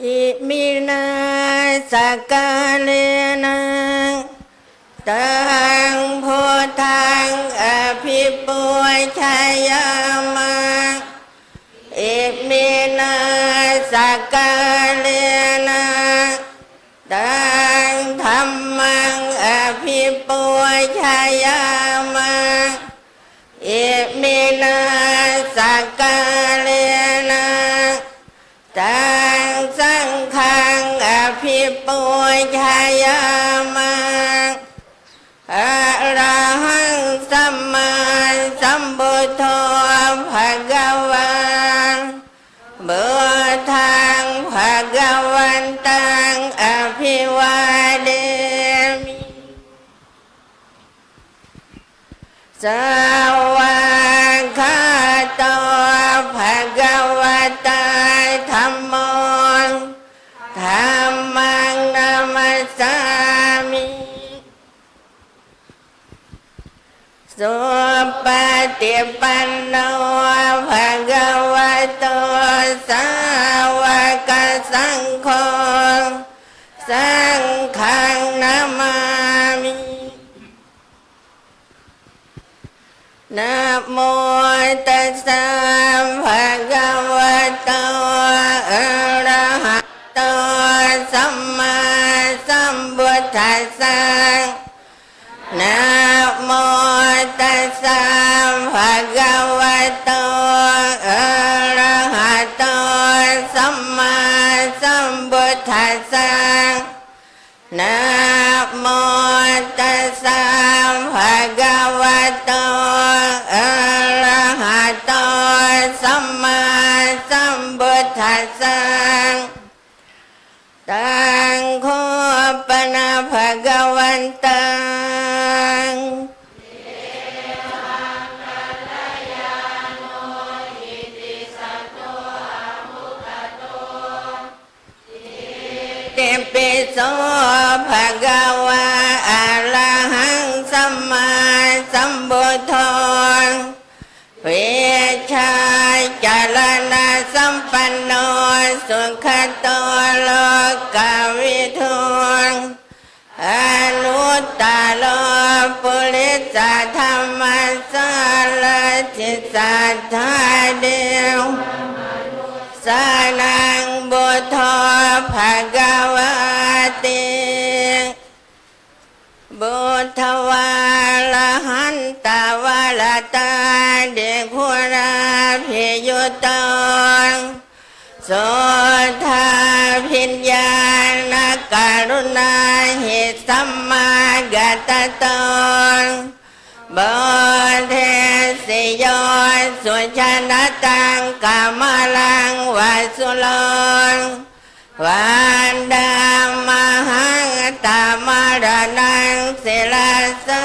อิมินาสกาเลนะตังโพทธังอภิปุชายามะอิมินาสกาเลนะ สวากขาโตภะคะวะตาธัมโมธัมมังนามัสสามิสุปฏิปันโนภะคะวะโตสาวกสังโฆ นะโมตัสสะภะคะวะโตอะระหะโตสัมมาสัมพุทธัสสะนะโมตัสสะภะคะวะโตอะระหะโตสัมมาสัมพุทธัสสะนะโมตัสสะภะคะวะ โตอะระหะโตสัมมาสัมพุทธัสสะตังโคปนะภะคะวันตังเตปิโสภะคะวะอะระ ทโธเวชาจารณะสัมปันโนสุขโตโลกวิทูงอนุตตโลปุริสธรรมสารจิตสัทธาเดียวสานังบุตโภะควะติ ตาเดคุราพิยุตงโสธาพิญญาณการุณาหิสัมมากัตตงบเทสิโยสุชนะตังกามลังวาสุลงวันดามหังตามารนังศิลาสา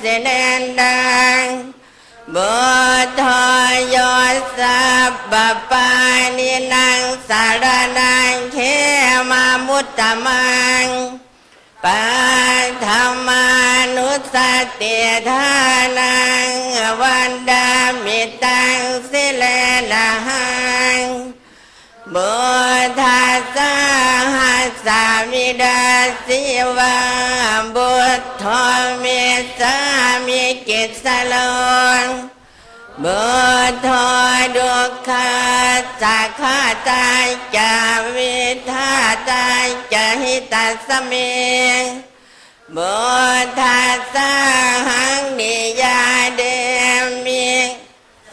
สิเนนดัง บุทโยสัพปปานินังสารนังเขมามุตตมังปัธรรมานุสติทานังวันดามิตังสิเลนะหังบุทาสาหัสสามิดาสิวาบุ ตรมิสามิกิจสลงบุตรดุขาสักขาตายจะวิทาตายจะหิตัสเมงบุตรสาหังนิยาเดมิง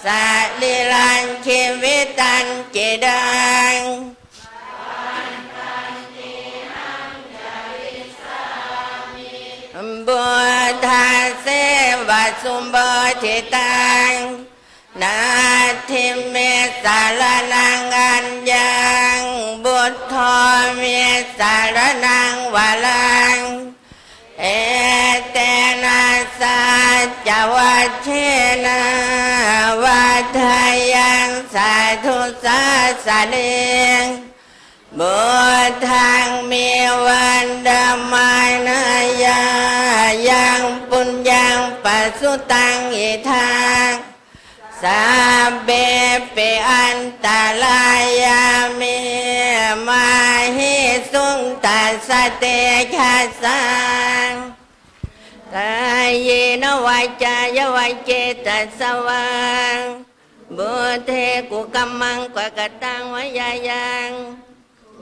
สาลิลันชีวิตันจิดัง สุมบทิตังนาทิเมสารนังอัญญังบุตรเมสารนังวาลัง เอเตนะสัจวัชเชนะวัฏยังสาธุสาสะเดงบุทังมีวันดามายนายายัง สุตังอิทังสาเบเปอันตรายามิมาตัสสเตชะสังกายเยนวาจายวัยเจตสวังบุเทกุกัมมังกวกตังวายายัง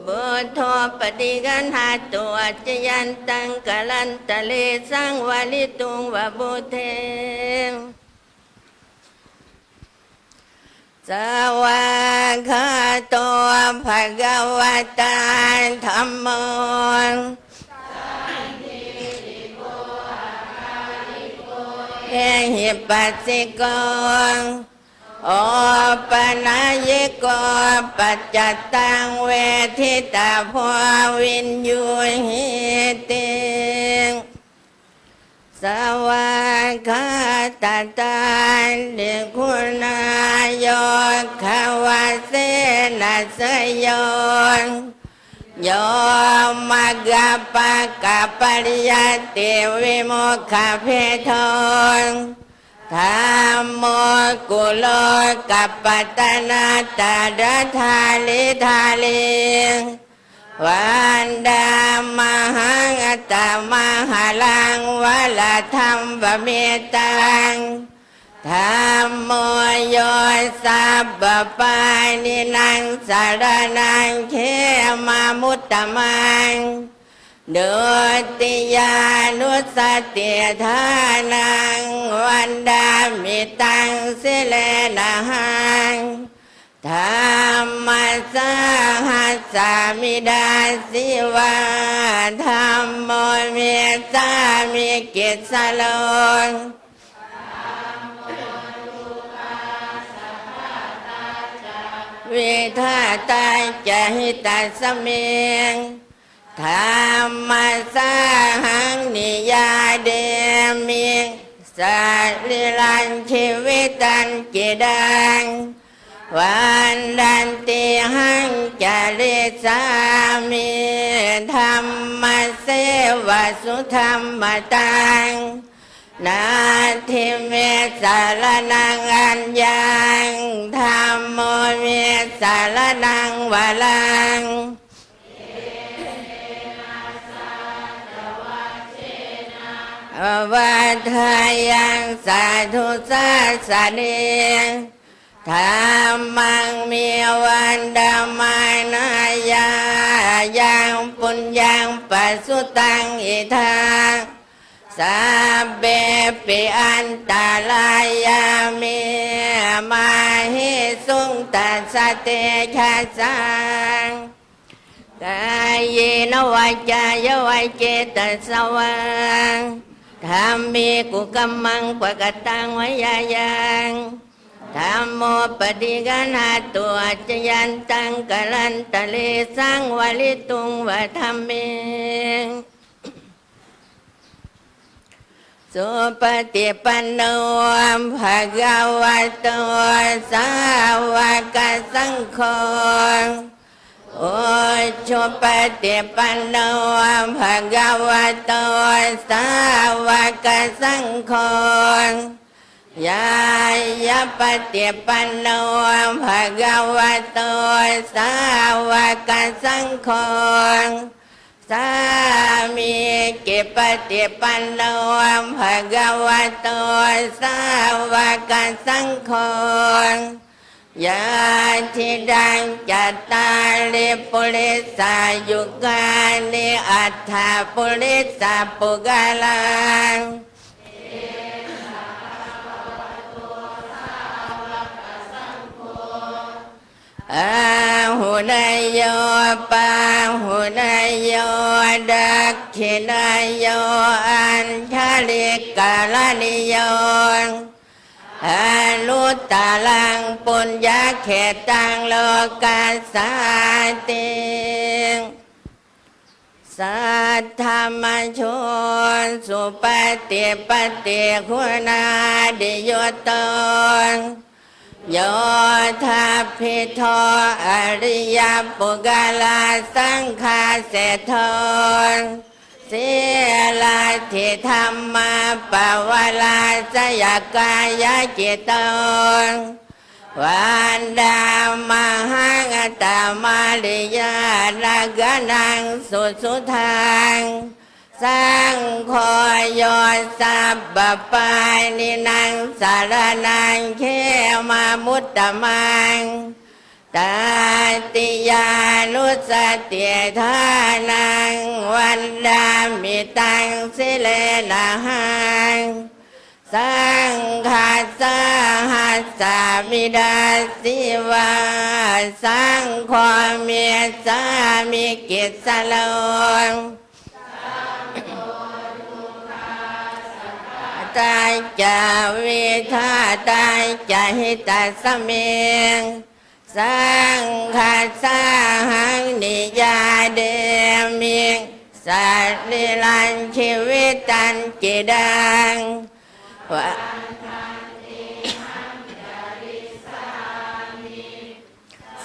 บุโทปฏิกันหาตัวจยันตังกลันตะเลสังวาลิตุงวะบุเทสวากขาตัวภะคะวตาธรรมโมเอหิปัสสิโก โอปนายโกปัจจตังเวทิตาภววินยูหิติงสวากาตาตาเดคุณายกขวาเสนาสยนโยมกะปะกะปริยติวิโมกขเพทน ธรรมโมกุโลกัปปัตนาตาดทาลิทาลิงวันดามหังอัตมหาลังวะละธรรมบะเมตังธรรมโมโยสัพพปานินังสารนังเขมามุตตมัง ดุติยานุสติทานังวันดามิตังสิเลนะหังธรรมสหัสสามิดาสิวาธรรมโมเมตามิกิสโลงวิทาตาจะหิตาสเมง ธรรมสหังนิยาเดมิงสาลิลันชีวิตันจิดังวันดันติหังจาริสามิธรรมเสวะสุธรรมตังนาทิเมสารนังอัญญังธรรมโมเมสารนังวะลัง วัฏายังสาธุสาสเนธรรมังมีวันดามานายายังปุญญังปัสสุตังอิทังสัพเบปิอันตารายามิมาหิสุงตัสเตชะสังกายเยนวาจจายวัยเจตสวัง ธรรมีกุกัมมังปะกตังไวยายังธรรมโมปฏิกันหาตัวจยันตังกลันตะเลสังวลิตุงวะธรรมเมสุปฏิปันโนภะคะวะโตสาวกสังโฆ ชุปฏิปันโนภะคะวะโตสาวกสังโฆยายปฏิปันโนภะคะวะโตสาวกสังโฆสามีกิปฏิปันโนภะคะวะโตสาวกสังโฆ ทิดังจัตตาลิปุริสายุกานิอัฏฐาปุริสาปุกาลังอาหุนายโยปาหุนายโยดักขินายโยอันทาลิกาลนิโย อนุตตลังปุญญาเขตังโลกาสาติงสัทธรรมชนสุปฏิปฏิคุณาดิโยตนโยธาพิโทอริยปุกาลาสังฆาเสทน สียลาทิธรรมาปวลาสยกายจิตตงวันดามหังตามาลิยาลากนังสุสุทางสร้างคอยอสับปะปายนินังสารนังเขมามุตตมัง ตาติยานุสติทานังวันดามิตังสิเลนะหังสังฆาสาหัสสามิดาสิวาสังฆอเมียสามิกิจสลงตายจะวิธาตายจะหิตาสเมง สังฆาสาหังนิยาเดมิงสัตลิลันชีวิตตันจิดังวะ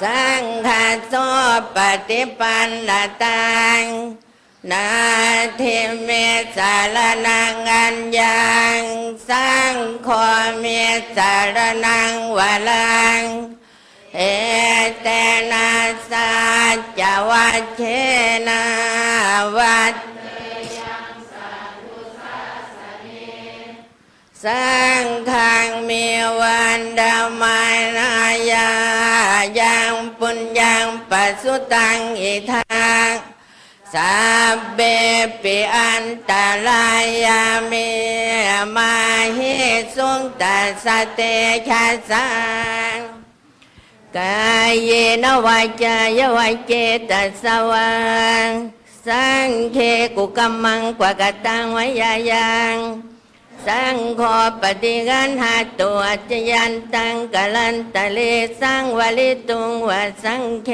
สังฆาโสปฏิปันนตังนาทิเมสารนังอัญญังสังโฆเมสารนังวะลัง จจวัชเชนะวัดสังฆังมีวันดามานายายังปุญญังปัสสุตังอิทังสัพเบปิอันตรายามิมาหิสุงตัสเตชะสัง กายเยนวาจายวัจเจตัสวังสังเคกุกัมมังกวากตังวายายังสังโฆปฏิกันหาตัวจยันตังกลันตะเลสังวลิตุงวสังเค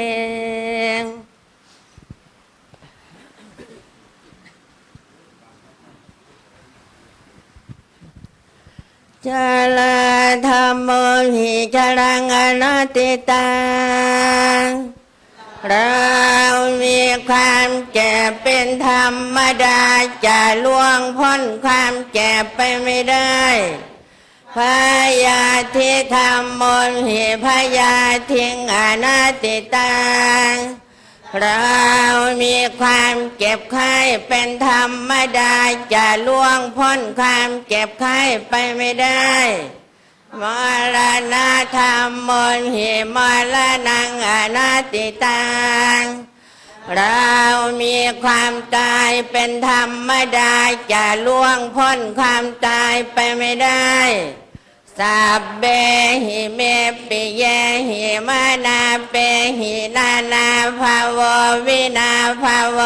จาลาธรรมโมหิจารังอนัตติตังเรามีความแก่เป็นธรรมดาจะล่วงพ้นความแก่ไปไม่ได้พยาธิธรรมโมหิพยาทิงอนัตติตัง เรามีความเจ็บไข้เป็นธรรมดาจะล่วงพ้นความเจ็บไข้ไปไม่ได้มรณะธรรมมนหิมรณังอนัตติตังเรามีความตายเป็นธรรมดาจะล่วงพ้นความตายไปไม่ได้ สัพเบหิเมปิเยหิมานาเปหินานาภาววินาภาว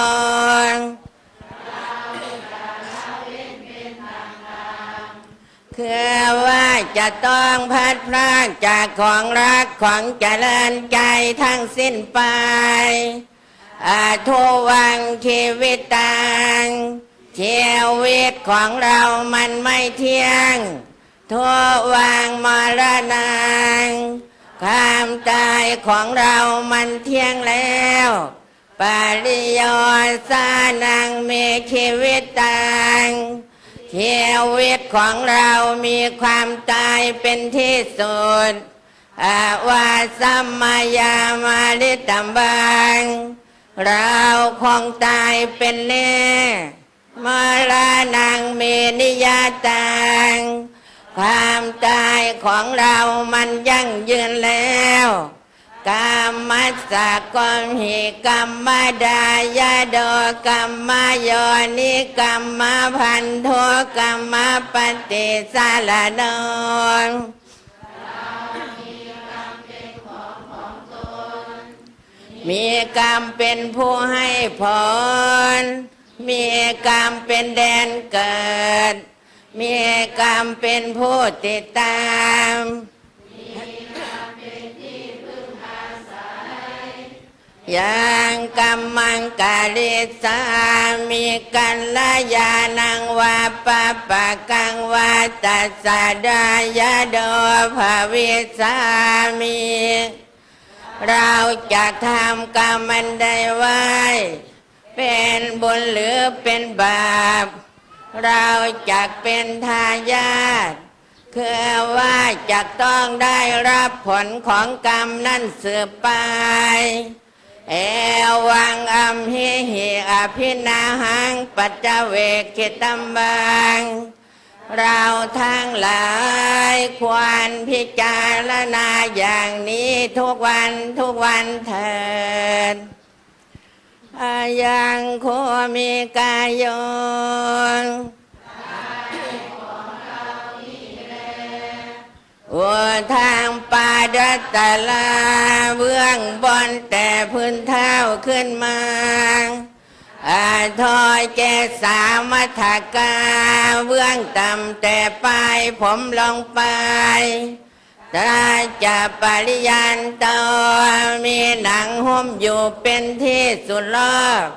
คือว่าจะต้องพัดพรากจากของรักของเจริญใจทั้งสิ้นไปอาทุวังชีวิตตังชีวิตของเรามันไม่เที่ยง ทั่ววางมรณังความตายของเรามันเที่ยงแล้ว ปริโยสานังมีชีวิตตังชีวิตของเรามีความตายเป็นที่สุดอาวาสัมมายามาลิตัมบัง เราคงตายเป็นแน่มรณังเมนิยาตัง ความตายของเรามันยั่งยืนแล้วกรรมสสะกมหิกรรมดายาโดกรรมโยนิกรรมพันโทกรรมปฏิสารนงมีกรรมเป็นผู้ให้ผล มีกรรมเป็นแดนเกิด มีกรรมเป็นผู้ติดตามยังกรรมังกาลิสามีกันลยานังวาปะปะกังวาตัสสะดายาโดภาวิสามี เราจะทำกรรมมันได้ไว้ เป็นบุญหรือเป็นบาป เราจะเป็นทายาทคือว่าจะต้องได้รับผลของกรรมนั่นสืบไป เอวังอัมหิหิอภินาหังปัจจเวกขิตัมบัง เราทั้งหลายควรพิจารณาอย่างนี้ทุกวันทุกวันเถิด อายังโคมีกายโยนโอทางปาดัตตะลาเบื้องบนแต่พื้นเท้าขึ้นมาอาทอยแกสามัทกาเบื้องต่ำแต่ปลายผมลงไปตา จะปริยันตมีหนังหุ้มอยู่เป็นที่สุดรอบ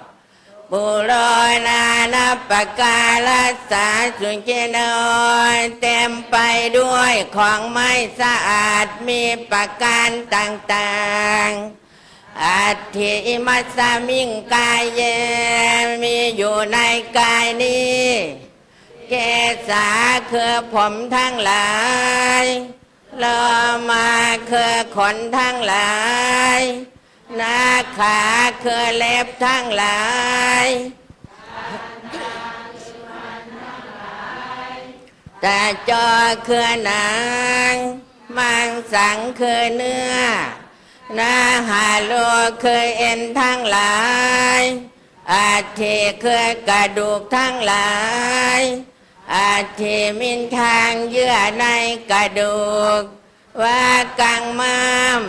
ปุโรนานาปกาลสาสุเจโนยเต็มไปด้วยของไม่สะอาดมีประการต่างๆอัตถิมัสมิงกายเยมีอยู่ในกายนี้ เกษาคือผมทั้งหลาย โลมาคือขนทั้งหลายนาขาคือเล็บทั้งหลายแต่จอคือหนัง มังสังคือเนื้อนาหาโลคือเอ็นทั้งหลายอาทิคือกระดูกทั้งหลาย อาทิมินทางเยื่อในกระดูก ว่ากังมาม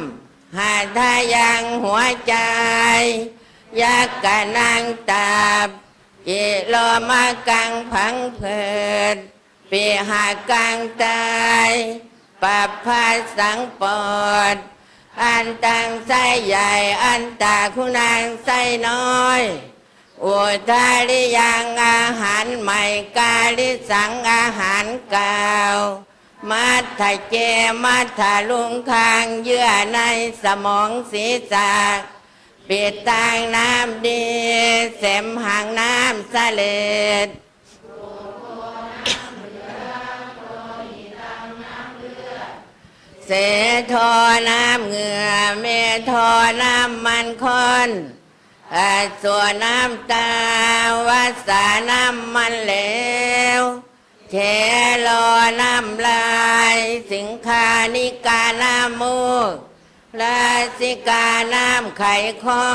หาทายังหัวใจ ยักกะนางตาบกิโลมากังพังเพิดปีหากังตายปับพาสังปอด อันตังไส้ใหญ่ อันตาคุณนางไส้น้อย อุทาริยังอาหารใหม่กาลิสังอาหารเก่ามัทธเจมัทธลุงคางเยื่อในสมองศีรษะปิดตางน้ำดีเสมหางน้ำสะเลดเสโทน้ำเหงื่อเมโทน้ำมันคนอา ส่วนน้ำตาวัสาน้ำมันเหลวเชโลน้ำลาย สิงคานิกาน้ำมูกลาสิกาน้ำไขข้อ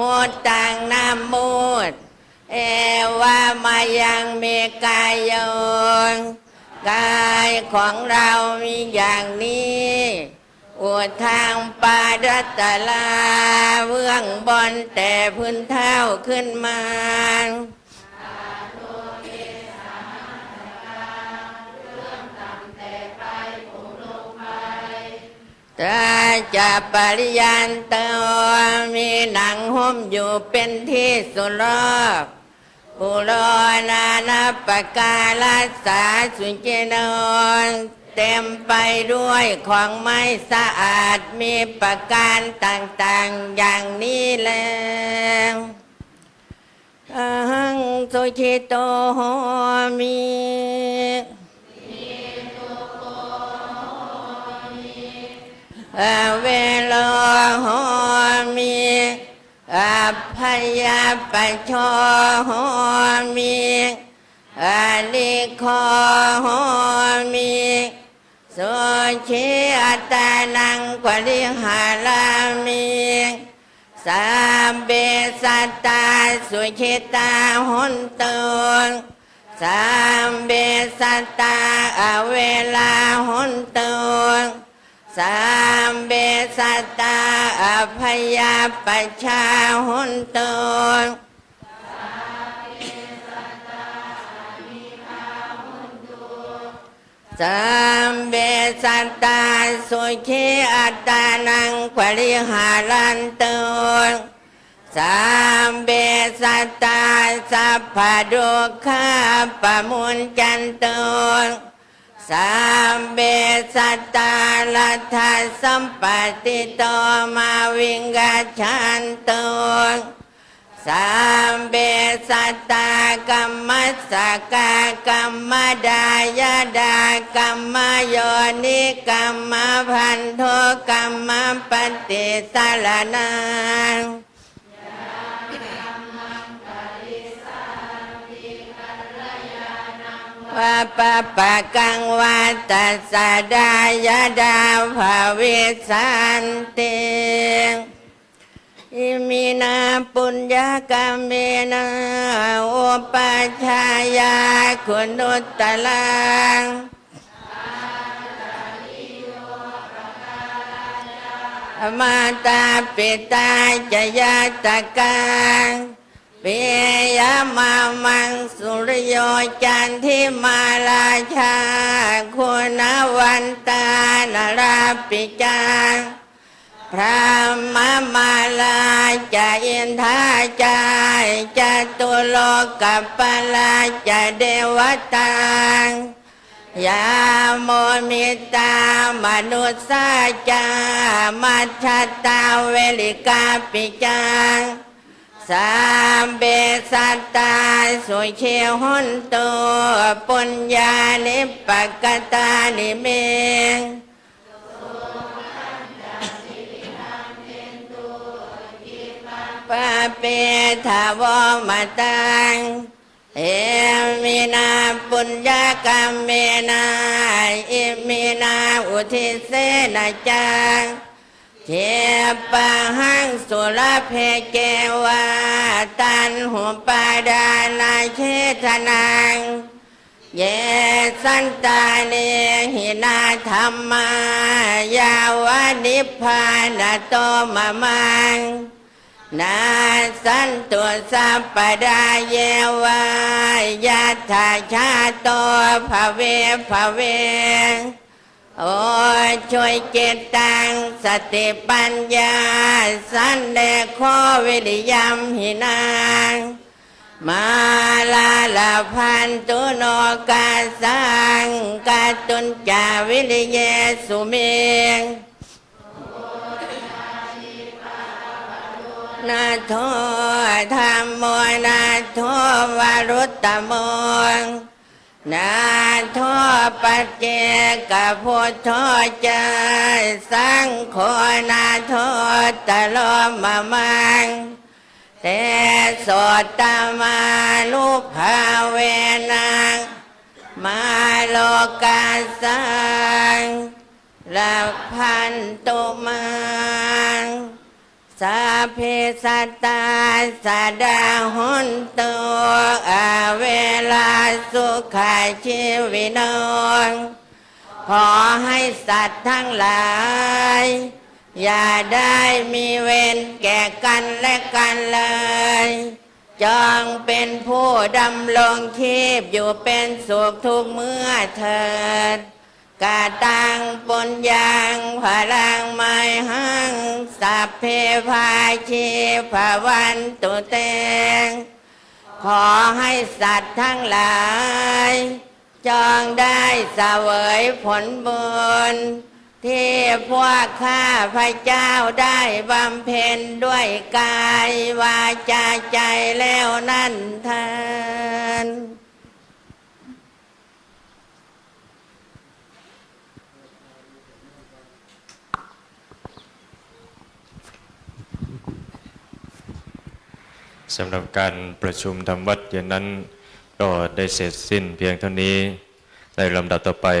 มดตังน้ำมูด เอวามายังเมกายโยงกายของเรามีอย่างนี้ อวดทางปาดัตะลาเบื้องบนแต่พื้นเท้าขึ้นมาถ้าจะปริยันเตวมีหนังหุ้มอยู่เป็นที่สุรอบปุโรนานาปกาลสาสุเจโนน เต็มไปด้วยของไม่สะอาดมีประการต่างๆอย่างนี้แล้วอะหังสุชิโตโหมิอะเวโลโหมิอาพยาปชโหมิอลิโคโหมิ สุชิอัตานังกวลิหารามิสามเบสตาสุชิตาหุนตุงสามเบสตาอเวลาหุนตุงสามเบสตาอภยาปชาหุนตุง สามเบสัตตาสุขีอัตตานังปริหารันตุสามเบสัตตาสัพพะดุขาปะมุนจันตุสามเบสัตตาลัทธสัมปติโตมาวิงกาชันตุ สามเบสัตตากรรมสกากรรมดายดากรรมโยนิกรรมพันโทกรรมปฏิสารนังวะปะปะกังวัตสดายดาภาวิสันติ อิมินาปุญญากรรมเมนะอุปชายาคุณุตตะลังมาตาปิตาจยาตะกังเปิยมามังสุริโยจันทิมาลาชาคุณวันตานราปิจัง พระมมาลาจะอินทาจายจะตุโลกัปปลาจะเดวตังยาโมมิตามนุษย์สาจามัชตาเวลิกาปิจังสามเบสัตตาสุเชหุนตุปุญญานิปกตานิเมง ปะเปทาวมาตังเอมินาปุญญากรรมเมนาอิมินาอุทิเสนาจังเทปะหังสุรเพเกวาตันหุปาดานาเชทนัง เยสันตาเนหินาธรรมายาวนิพพานโตมะมัง นาสันตุสัพปดาเยวายาธาชาโตภเวภเว โอช่วยเจตตังสติปัญญา สันเดโควิริยมหินางมาลาลาพันตุโนกาสังกาตุนจาวิริเยสุเมง นาโทธรรมโมนาโทวารุตตโมงนาโทปัจเจกพุทโธจสังโฆนาโทตะโลมมังเตโสตมานุภาเวนังมาโลกาสังลักพันตุมัง สาเพสัตตาสาดาหุนตัวอาเวลาสุขาชีวินงขอให้สัตว์ทั้งหลาย อย่าได้มีเวรแก่กันและกันเลย จองเป็นผู้ดำรงชีพอยู่เป็นสุขทุกเมื่อเถิด กาตังปุญญังพลังไมหังสัพเพภาชีภวันตุเตงขอให้สัตว์ทั้งหลาย จองได้เสวยผลบุญที่พวกข้าพระเจ้าได้บำเพ็ญด้วยกายวาจาใจแล้วนั่นเทิน สำหรับการประชุมทำวัดเย็นนั้นก็ได้เสร็จสิ้นเพียงเท่านี้ในลำดับต่อไป